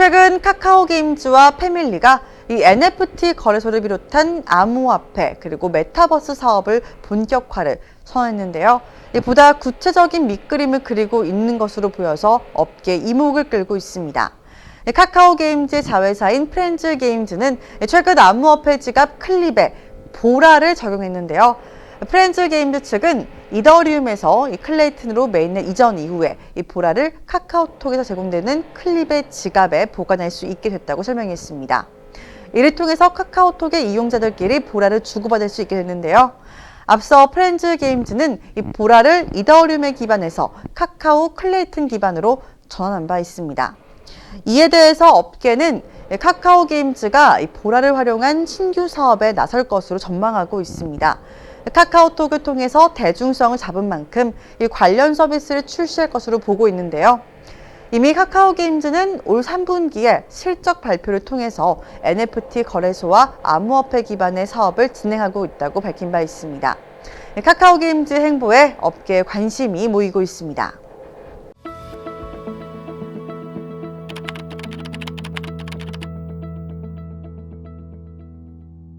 최근 카카오 게임즈와 패밀리가 이 NFT 거래소를 비롯한 암호화폐 그리고 메타버스 사업을 본격화를 선언했는데요. 이 보다 구체적인 밑그림을 그리고 있는 것으로 보여서 업계 이목을 끌고 있습니다. 이 카카오 게임즈 자회사인 프렌즈 게임즈는 최근 암호화폐 지갑 클립에 보라를 적용했는데요. 프렌즈 게임즈 측은 이더리움에서 이 클레이튼으로 메인넷 이전 이후에 이 보라를 카카오톡에서 제공되는 클립의 지갑에 보관할 수 있게 됐다고 설명했습니다. 이를 통해서 카카오톡의 이용자들끼리 보라를 주고받을 수 있게 됐는데요. 앞서 프렌즈 게임즈는 이 보라를 이더리움에 기반해서 카카오 클레이튼 기반으로 전환한 바 있습니다. 이에 대해서 업계는 카카오 게임즈가 이 보라를 활용한 신규 사업에 나설 것으로 전망하고 있습니다. 카카오톡을 통해서 대중성을 잡은 만큼 이 관련 서비스를 출시할 것으로 보고 있는데요. 이미 카카오 게임즈는 올 3분기에 실적 발표를 통해서 NFT 거래소와 암호화폐 기반의 사업을 진행하고 있다고 밝힌 바 있습니다. 카카오 게임즈 행보에 업계에 관심이 모이고 있습니다.